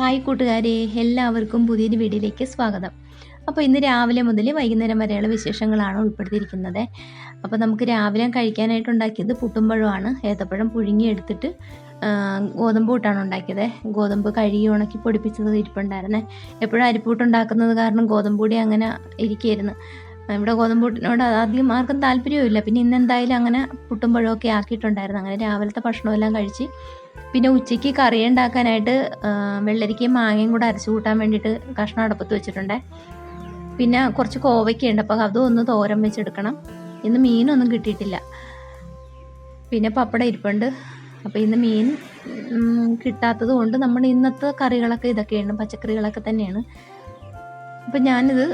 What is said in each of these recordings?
Hi കൂട്ടുകാരെ എല്ലാവർക്കും പുതിയൊരു വീഡിയോയിലേക്ക് സ്വാഗതം. അപ്പോൾ ഇന്ന് രാവിലെ മുതൽ വൈകുന്നേരം വരെയുള്ള വിശേഷങ്ങളാണ് ഉൾപ്പെടുത്തിയിരിക്കുന്നത്. അപ്പോൾ നമുക്ക് രാവിലെ കഴിക്കാനായിട്ട് ഉണ്ടാക്കിയത് പുട്ടുമ്പഴമാണ് ഏത്തപ്പഴം പുഴുങ്ങിയെടുത്തിട്ട് ഗോതമ്പ് കൂട്ടാണ് ഉണ്ടാക്കിയത്. ഗോതമ്പ് കഴുകി ഉണക്കി പൊടിപ്പിച്ചത് ഇരിപ്പുണ്ടായിരുന്നേ. എപ്പോഴും അരിപ്പൂട്ട് ഉണ്ടാക്കുന്നത് കാരണം ഗോതമ്പ് പൊടി അങ്ങനെ ഇരിക്കുകയായിരുന്നു ഇവിടെ ഗോതമ്പൂട്ടിനോട് അധികം ആർക്കും താല്പര്യമില്ല പിന്നെ ഇന്ന് എന്തായാലും അങ്ങനെ പുട്ടുമ്പഴമൊക്കെ ആക്കിയിട്ടുണ്ടായിരുന്നു. അങ്ങനെ രാവിലത്തെ ഭക്ഷണമെല്ലാം കഴിച്ച് പിന്നെ ഉച്ചയ്ക്ക് കറി ഉണ്ടാക്കാനായിട്ട് വെള്ളരിക്കയും മാങ്ങയും കൂടെ അരച്ചു കൂട്ടാൻ വേണ്ടിയിട്ട് കഷ്ണം അടുപ്പത്ത് വെച്ചിട്ടുണ്ട്. പിന്നെ കുറച്ച് കോവയ്ക്കുണ്ട് അപ്പോൾ അതും ഒന്ന് തോരൻ വെച്ചെടുക്കണം. ഇന്ന് മീനൊന്നും കിട്ടിയിട്ടില്ല. പിന്നെ പപ്പടം ഇരിപ്പുണ്ട്. അപ്പോൾ ഇന്ന് മീൻ കിട്ടാത്തത് കൊണ്ട് നമ്മൾ ഇന്നത്തെ കറികളൊക്കെ ഇതൊക്കെയാണ് പച്ചക്കറികളൊക്കെ തന്നെയാണ്. അപ്പം ഞാനിത്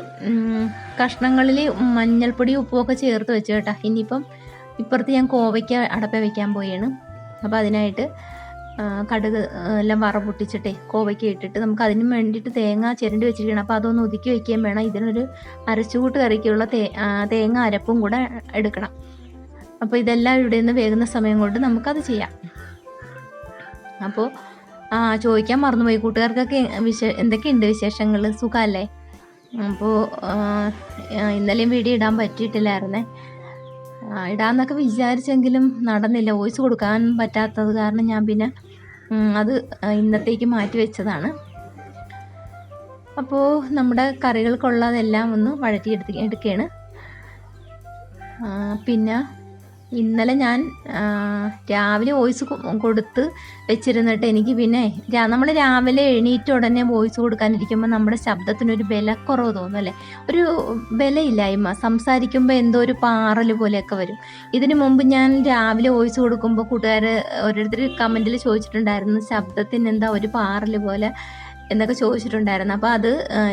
കഷ്ണങ്ങളിൽ മഞ്ഞൾപ്പൊടി ഉപ്പുമൊക്കെ ചേർത്ത് വെച്ചു കേട്ടോ. ഇനിയിപ്പം ഇപ്പുറത്ത് ഞാൻ കോവയ്ക്ക് അടപ്പ വയ്ക്കാൻ പോയാണ് അപ്പോൾ അതിനായിട്ട് കടുക് എല്ലാം വറ പൊട്ടിച്ചിട്ടേ കോവയ്ക്ക് ഇട്ടിട്ട് നമുക്ക് അതിന് വേണ്ടിയിട്ട് തേങ്ങ ചിരണ്ടി വെച്ചിരിക്കണം അപ്പോൾ അതൊന്ന് ഒതുക്കി വയ്ക്കുകയും വേണം. ഇതിനൊരു അരച്ചുകൂട്ട് കറിക്കുള്ള തേ തേങ്ങ അരപ്പും കൂടെ എടുക്കണം. അപ്പോൾ ഇതെല്ലാം ഇവിടെ നിന്ന് വേകുന്ന സമയം കൊണ്ട് നമുക്കത് ചെയ്യാം. അപ്പോൾ ചോദിക്കാൻ മറന്നുപോയി. കൂട്ടുകാർക്കൊക്കെ വിശ എന്തൊക്കെയുണ്ട് വിശേഷങ്ങൾ? സുഖമല്ലേ? അപ്പോൾ ഇന്നലെയും വീഡിയോ ഇടാൻ പറ്റിയിട്ടില്ലായിരുന്നേ. ഇടാന്നൊക്കെ വിചാരിച്ചെങ്കിലും നടന്നില്ല. വോയിസ് കൊടുക്കാൻ പറ്റാത്തത് കാരണം ഞാൻ പിന്നെ അത് ഇന്നത്തേക്ക് മാറ്റി വെച്ചതാണ്. അപ്പോൾ നമ്മുടെ കറികൾക്കുള്ളതെല്ലാം ഒന്ന് വഴറ്റി എടുത്ത് എടുക്കുകയാണ് പിന്നെ ഇന്നലെ ഞാൻ രാവിലെ വോയിസ് കൊടുത്ത് വെച്ചിരുന്നിട്ട് എനിക്ക് പിന്നെ നമ്മൾ രാവിലെ എഴുന്നേറ്റ് ഉടനെ വോയിസ് കൊടുക്കാനിരിക്കുമ്പോൾ നമ്മുടെ ശബ്ദത്തിനൊരു ബലക്കുറവ് തോന്നും അല്ലേ? ഒരു ബലയില്ലായ്മ സംസാരിക്കുമ്പോൾ എന്തോ ഒരു പാറൽ പോലെയൊക്കെ വരും. ഇതിനു മുമ്പ് ഞാൻ രാവിലെ വോയിസ് കൊടുക്കുമ്പോൾ കൂട്ടുകാർ ഓരോരുത്തർ കമന്റിൽ ചോദിച്ചിട്ടുണ്ടായിരുന്നു ശബ്ദത്തിന് എന്താ ഒരു പാറൽ പോലെ? എന്നൊക്കെ ചോദിച്ചിട്ടുണ്ടായിരുന്നു. അപ്പോൾ അത്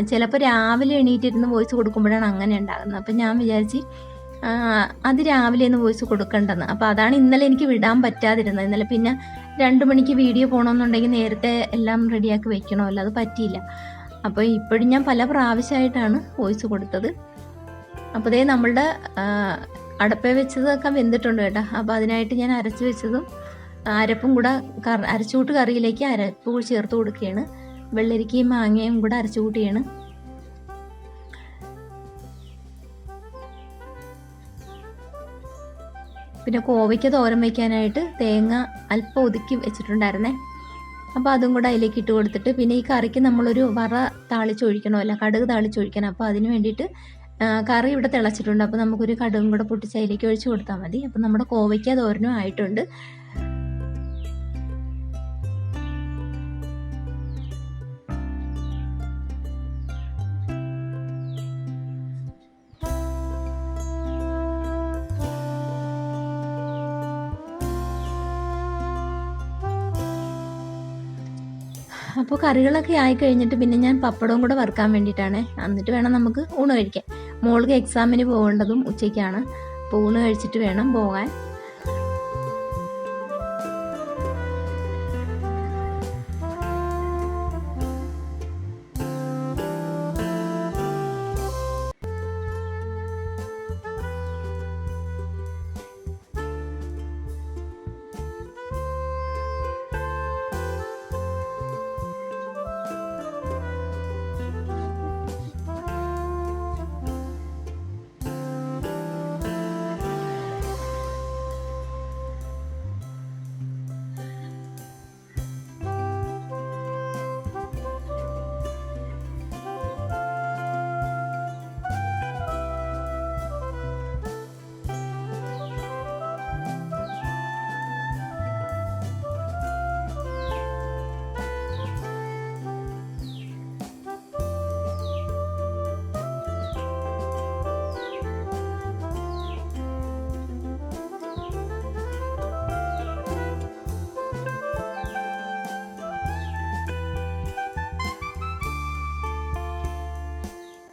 ചിലപ്പോൾ രാവിലെ എണീറ്റിരുന്ന് വോയിസ് കൊടുക്കുമ്പോഴാണ് അങ്ങനെ ഉണ്ടാകുന്നത്. അപ്പോൾ ഞാൻ വിചാരിച്ച് അത് രാവിലെ ഒന്ന് വോയിസ് കൊടുക്കേണ്ടെന്ന്. അപ്പോൾ അതാണ് ഇന്നലെ എനിക്ക് വിടാൻ പറ്റാതിരുന്നത്. ഇന്നലെ പിന്നെ രണ്ട് മണിക്ക് വീഡിയോ പോകണമെന്നുണ്ടെങ്കിൽ നേരത്തെ എല്ലാം റെഡിയാക്കി വെക്കണമല്ലോ. അത് പറ്റിയില്ല. അപ്പോൾ ഇപ്പോഴും ഞാൻ പല പ്രാവശ്യമായിട്ടാണ് വോയിസ് കൊടുത്തത്. അപ്പോൾ ദേ നമ്മളുടെ അടപ്പ വെച്ചതൊക്കെ വെന്തിട്ടുണ്ട് കേട്ടോ. അപ്പോൾ അതിനായിട്ട് ഞാൻ അരച്ച് വെച്ചതും അരപ്പും കൂടെ അരച്ചുകൂട്ട് കറിയിലേക്ക് അരപ്പ് ചേർത്ത് കൊടുക്കുകയാണ്. വെള്ളരിക്കയും മാങ്ങയും കൂടെ അരച്ചു പിന്നെ കോവയ്ക്ക് തോരൻ വയ്ക്കാനായിട്ട് തേങ്ങ അല്പം ഒതുക്കി വെച്ചിട്ടുണ്ടായിരുന്നേ. അപ്പോൾ അതും കൂടെ അതിലേക്ക് ഇട്ട് കൊടുത്തിട്ട് പിന്നെ ഈ കറിക്ക് നമ്മളൊരു വറ താളിച്ചൊഴിക്കണമല്ല കടുക് താളിച്ചൊഴിക്കണം. അപ്പോൾ അതിന് വേണ്ടിയിട്ട് കറി ഇവിടെ തിളച്ചിട്ടുണ്ട്. അപ്പോൾ നമുക്കൊരു കടുകും കൂടെ പൊട്ടിച്ച് അതിലേക്ക് ഒഴിച്ച് കൊടുത്താൽ മതി. അപ്പോൾ നമ്മുടെ കോവയ്ക്ക തോരനും ആയിട്ടുണ്ട്. അപ്പോൾ കറികളൊക്കെ ആയി കഴിഞ്ഞിട്ട് പിന്നെ ഞാൻ പപ്പടവും കൂടെ വറുക്കാൻ വേണ്ടിയിട്ടാണ്. എന്നിട്ട് വേണം നമുക്ക് ഊണ് കഴിക്കാൻ. മോൾക്ക് എക്സാമിന് പോകേണ്ടതും ഉച്ചയ്ക്കാണ്. അപ്പോൾ ഊണ് കഴിച്ചിട്ട് വേണം പോകാൻ.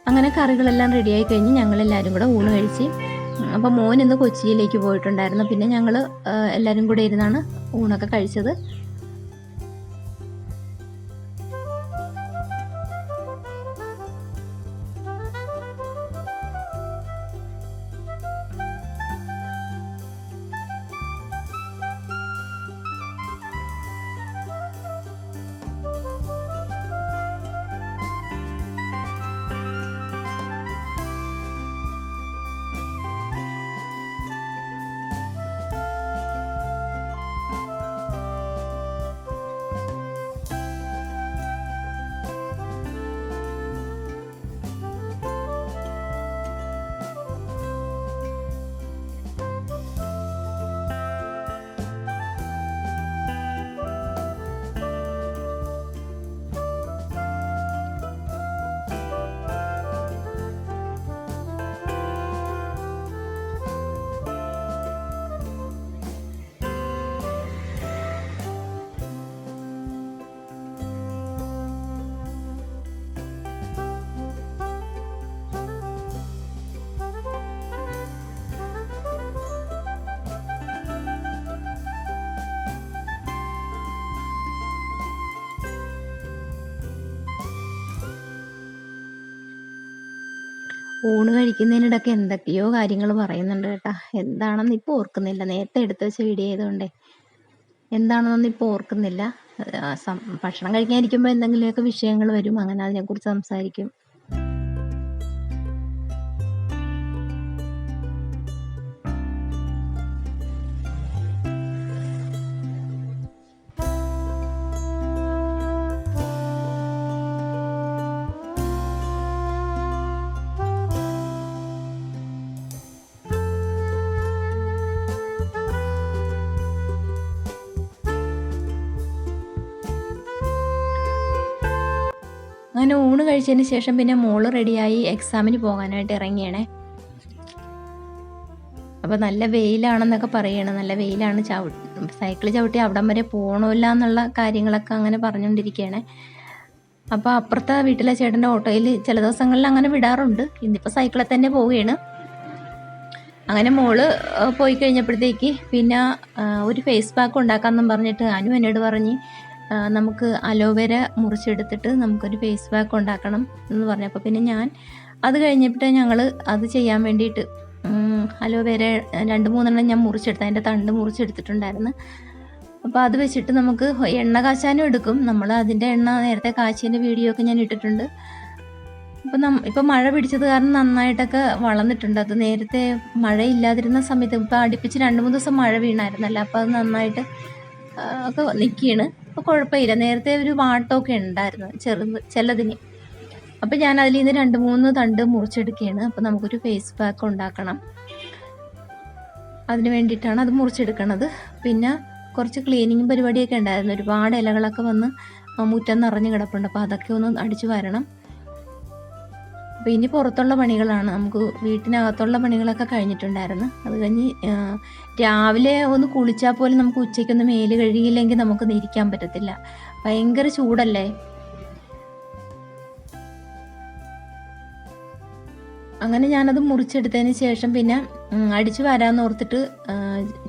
അങ്ങനെ കറികളെല്ലാം റെഡിയായി കഴിഞ്ഞ് ഞങ്ങളെല്ലാവരും കൂടെ ഊണ് കഴിച്ച് അപ്പോൾ മോൻ ഇന്ന് കൊച്ചിയിലേക്ക് പോയിട്ടുണ്ടായിരുന്നു. പിന്നെ ഞങ്ങൾ എല്ലാവരും കൂടെ ഇരുന്നാണ് ഊണൊക്കെ കഴിച്ചത്. ഊണ് കഴിക്കുന്നതിനിടയ്ക്ക് എന്തൊക്കെയോ കാര്യങ്ങൾ പറയുന്നുണ്ട് കേട്ടാ. എന്താണെന്ന് ഇപ്പോൾ ഓർക്കുന്നില്ല. നേരത്തെ എടുത്ത് വെച്ച വീഡിയോ ആയതുകൊണ്ടേ. എന്താണെന്നൊന്നും ഇപ്പോൾ ഓർക്കുന്നില്ല. ഭക്ഷണം കഴിക്കാനിരിക്കുമ്പോൾ എന്തെങ്കിലുമൊക്കെ വിഷയങ്ങൾ വരും. അങ്ങനെ അതിനെക്കുറിച്ച് സംസാരിക്കും. അങ്ങനെ ഊണ് കഴിച്ചതിന് ശേഷം പിന്നെ മോൾ റെഡിയായി എക്സാമിന് പോകാനായിട്ട് ഇറങ്ങിയണേ. അപ്പോൾ നല്ല വെയിലാണെന്നൊക്കെ പറയണം. നല്ല വെയിലാണ് ചവി സൈക്കിൾ ചവിട്ടി അവിടം വരെ പോകണമില്ല എന്നുള്ള കാര്യങ്ങളൊക്കെ അങ്ങനെ പറഞ്ഞുകൊണ്ടിരിക്കുകയാണ് അപ്പോൾ അപ്പുറത്തെ വീട്ടിലെ ചേട്ടന്റെ ഓട്ടോയിൽ ചില ദിവസങ്ങളിൽ അങ്ങനെ വിടാറുണ്ട്. ഇന്നിപ്പോൾ സൈക്കിളിൽ തന്നെ പോവുകയാണ്. അങ്ങനെ മോൾ പോയി കഴിഞ്ഞപ്പോഴത്തേക്ക് പിന്നെ ഒരു ഫേസ് പാക്ക് ഉണ്ടാക്കാമെന്നും പറഞ്ഞിട്ട് അനു എന്നോട് പറഞ്ഞ് നമുക്ക് അലോവേര മുറിച്ചെടുത്തിട്ട് നമുക്കൊരു ഫേസ് പാക്ക് ഉണ്ടാക്കണം എന്ന് പറഞ്ഞു. അപ്പോൾ പിന്നെ ഞാൻ അത് കഴിഞ്ഞിട്ട് ഞങ്ങൾ അത് ചെയ്യാൻ വേണ്ടിയിട്ട് അലോവേര രണ്ട് മൂന്നെണ്ണം ഞാൻ മുറിച്ചെടുത്ത് അതിന്റെ തണ്ട് മുറിച്ചെടുത്തിട്ടുണ്ടായിരുന്നു. അപ്പോൾ അത് വെച്ചിട്ട് നമുക്ക് എണ്ണ കാച്ചാനും എടുക്കും. നമ്മൾ അതിന്റെ എണ്ണ നേരത്തെ കാച്ചിന്റെ വീഡിയോ ഒക്കെ ഞാൻ ഇട്ടിട്ടുണ്ട്. ഇപ്പം നം ഇപ്പം മഴ പിടിച്ചത് കാരണം നന്നായിട്ടൊക്കെ വളർന്നിട്ടുണ്ട്. അത് നേരത്തെ മഴയില്ലാതിരുന്ന സമയത്ത് ഇപ്പം അടുപ്പിച്ച് രണ്ട് മൂന്ന് ദിവസം മഴ വീണായിരുന്നല്ലോ. അപ്പോൾ അത് നന്നായിട്ട് ഒക്കെ നിൽക്കുകയാണ് അപ്പോൾ കുഴപ്പമില്ല. നേരത്തെ ഒരു വാട്ടമൊക്കെ ഉണ്ടായിരുന്നു ചെറുത് ചിലതിന്. അപ്പോൾ ഞാൻ അതിൽ നിന്ന് രണ്ട് മൂന്ന് തണ്ട് മുറിച്ചെടുക്കുകയാണ്. അപ്പോൾ നമുക്കൊരു ഫേസ് പാക്ക് ഉണ്ടാക്കണം. അതിന് വേണ്ടിയിട്ടാണ് അത് മുറിച്ചെടുക്കണത്. പിന്നെ കുറച്ച് ക്ലീനിങ് പരിപാടിയൊക്കെ ഉണ്ടായിരുന്നു. ഒരുപാട് ഇലകളൊക്കെ വന്ന് മുറ്റം നിറഞ്ഞ് കിടപ്പുണ്ട്. അപ്പോൾ അതൊക്കെ ഒന്ന് അടിച്ചു വരണം. അപ്പോൾ ഇനി പുറത്തുള്ള പണികളാണ്. നമുക്ക് വീട്ടിനകത്തുള്ള പണികളൊക്കെ കഴിഞ്ഞിട്ടുണ്ടായിരുന്നു. അത് കഴിഞ്ഞ് രാവിലെ ഒന്ന് കുളിച്ചാൽ പോലും നമുക്ക് ഉച്ചയ്ക്കൊന്ന് മേൽ കഴുകിയില്ലെങ്കിൽ നമുക്കൊന്ന് ഇരിക്കാൻ പറ്റത്തില്ല. ഭയങ്കര ചൂടല്ലേ? അങ്ങനെ ഞാനത് മുറിച്ചെടുത്തതിന് ശേഷം പിന്നെ അടിച്ചു വരാമെന്ന് ഓർത്തിട്ട്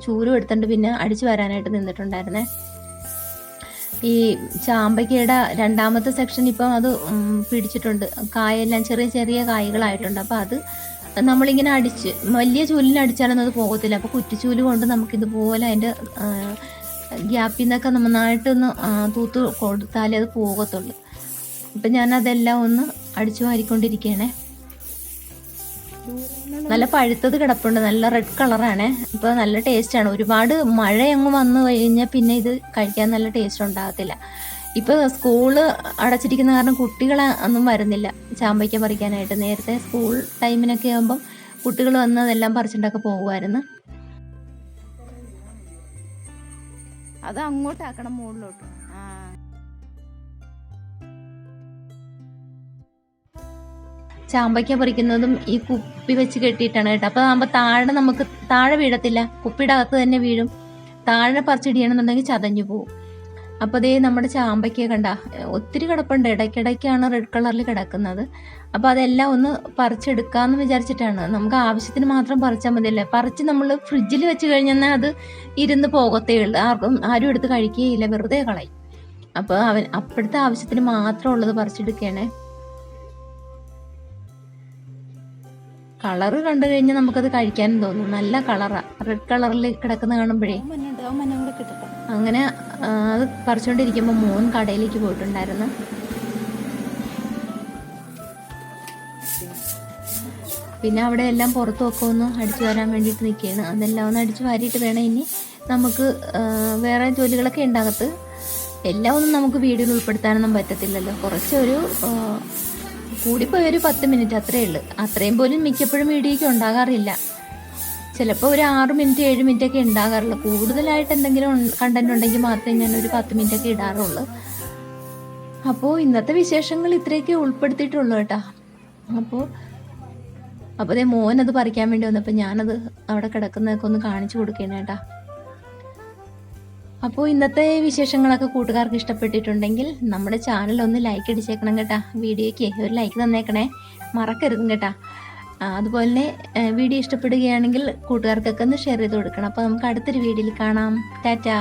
ചൂരും എടുത്തിട്ട് പിന്നെ അടിച്ചു വരാനായിട്ട് നിന്നിട്ടുണ്ടായിരുന്നേ. ഈ ചാമ്പയ്ക്കയുടെ രണ്ടാമത്തെ സെക്ഷൻ ഇപ്പം അത് പിടിച്ചിട്ടുണ്ട്. കായെല്ലാം ചെറിയ ചെറിയ കായകളായിട്ടുണ്ട്. അപ്പോൾ അത് നമ്മളിങ്ങനെ അടിച്ച് വലിയ ചൂലിന് അടിച്ചാലൊന്നും അത് പോകത്തില്ല. അപ്പോൾ കുറ്റിച്ചൂൽ കൊണ്ട് നമുക്കിതുപോലെ അതിന്റെ ഗ്യാപ്പിൽ നിന്നൊക്കെ നന്നായിട്ടൊന്ന് തൂത്ത് കൊടുത്താലേ അത് പോകത്തുള്ളൂ. അപ്പം ഞാനതെല്ലാം ഒന്ന് അടിച്ചു വാരിക്കൊണ്ടിരിക്കുകയാണേ നല്ല പഴുത്തത് കിടപ്പുണ്ട്. നല്ല റെഡ് കളറാണ് ഇപ്പൊ നല്ല ടേസ്റ്റാണ് ഒരുപാട് മഴ അങ്ങ് വന്നു കഴിഞ്ഞാൽ പിന്നെ ഇത് കഴിക്കാൻ നല്ല ടേസ്റ്റ് ഉണ്ടാകത്തില്ല. ഇപ്പോൾ സ്കൂൾ അടച്ചിരിക്കുന്ന കാരണം കുട്ടികൾ ഒന്നും വരുന്നില്ല. ചാമ്പയ്ക്ക പറിക്കാനായിട്ട്. നേരത്തെ സ്കൂൾ ടൈമിനൊക്കെ ആകുമ്പം കുട്ടികൾ വന്ന് അതെല്ലാം പറിച്ചിട്ടൊക്കെ പോകുമായിരുന്നു അത് അങ്ങോട്ടാക്കണം മുകളിലോട്ട് ചാമ്പയ്ക്ക പറിക്കുന്നതും ഈ കുപ്പി വെച്ച് കെട്ടിയിട്ടാണ് കേട്ടോ. അപ്പോൾ ആകുമ്പോൾ താഴെ നമുക്ക് താഴെ വീഴത്തില്ല. കുപ്പിയുടെ അകത്ത് തന്നെ വീഴും. താഴെ പറിച്ചിടിയണമെന്നുണ്ടെങ്കിൽ ചതഞ്ഞു പോകും അപ്പോൾ അതേ നമ്മുടെ ചാമ്പയ്ക്ക കണ്ട ഒത്തിരി കിടപ്പുണ്ട്. ഇടയ്ക്കിടയ്ക്കാണ് റെഡ് കളറിൽ കിടക്കുന്നത്. അപ്പോൾ അതെല്ലാം ഒന്ന് പറിച്ചെടുക്കാമെന്ന് വിചാരിച്ചിട്ടാണ്. നമുക്ക് ആവശ്യത്തിന് മാത്രം പറിച്ചാൽ മതിയല്ലേ? പറിച്ച് നമ്മൾ ഫ്രിഡ്ജിൽ വെച്ച് കഴിഞ്ഞാൽ അത് ഇരുന്ന് പോകത്തേ ഉള്ളൂ. ആർക്കും ആരും എടുത്ത് കഴിക്കുകയില്ല. വെറുതെ കളയും. അപ്പോൾ അവൻ അപ്പോഴത്തെ ആവശ്യത്തിന് മാത്രം ഉള്ളത് പറിച്ചെടുക്കുകയാണേ. കളറ് കണ്ടു കഴിഞ്ഞാൽ നമുക്കത് കഴിക്കാനും തോന്നും. നല്ല കളറാ. റെഡ് കളറിൽ കിടക്കുന്ന കാണുമ്പോഴേ. അങ്ങനെ അത് പറിച്ചുകൊണ്ടിരിക്കുമ്പോൾ മോൻ കടയിലേക്ക് പോയിട്ടുണ്ടായിരുന്നു. പിന്നെ അവിടെ എല്ലാം പുറത്തൊക്കെ ഒന്ന് അടിച്ചു വരാൻ വേണ്ടിയിട്ട് നിൽക്കുകയാണ്. അതെല്ലാം ഒന്ന് അടിച്ചു വാരിയിട്ട് വേണം ഇനി നമുക്ക് വേറെ ജോലികളൊക്കെ ഉണ്ടാകത്ത് എല്ലാം ഒന്നും നമുക്ക് വീഡിയോയിൽ ഉൾപ്പെടുത്താനൊന്നും പറ്റത്തില്ലല്ലോ. കുറച്ചൊരു കൂടിപ്പോയി ഒരു പത്ത് മിനിറ്റ് അത്രയേ ഉള്ളൂ. അത്രയും പോലും മിക്കപ്പോഴും വീഡിയോയ്ക്ക് ഉണ്ടാകാറില്ല. ചിലപ്പോൾ ഒരു ആറ് മിനിറ്റ് ഏഴ് മിനിറ്റ് ഒക്കെ ഉണ്ടാകാറുള്ളൂ. കൂടുതലായിട്ട് എന്തെങ്കിലും കണ്ടന്റ് ഉണ്ടെങ്കിൽ മാത്രമേ ഞാൻ ഒരു പത്ത് മിനിറ്റ് ഒക്കെ ഇടാറുള്ളൂ. അപ്പോൾ ഇന്നത്തെ വിശേഷങ്ങൾ ഇത്രയൊക്കെ ഉൾപ്പെടുത്തിയിട്ടുള്ളൂ കേട്ടാ. അപ്പോൾ അപ്പോൾ അതേ അത് പറിക്കാൻ വേണ്ടി വന്നപ്പോൾ ഞാനത് അവിടെ കിടക്കുന്നതൊക്കെ ഒന്ന് കാണിച്ചു കൊടുക്കണം കേട്ടാ. അപ്പോൾ ഇന്നത്തെ വിശേഷങ്ങളൊക്കെ കൂട്ടുകാർക്ക് ഇഷ്ടപ്പെട്ടിട്ടുണ്ടെങ്കിൽ നമ്മുടെ ചാനൽ ഒന്ന് ലൈക്ക് അടിച്ചേക്കണം കേട്ടാ. വീഡിയോയ്ക്ക് ഒരു ലൈക്ക് തന്നേക്കണേ. മറക്കരുതും കേട്ടാ. അതുപോലെ തന്നെ വീഡിയോ ഇഷ്ടപ്പെടുകയാണെങ്കിൽ കൂട്ടുകാർക്കൊക്കെ ഒന്ന് ഷെയർ ചെയ്ത് കൊടുക്കണം. അപ്പോൾ നമുക്ക് അടുത്തൊരു വീഡിയോയിൽ കാണാം. ടാറ്റാ.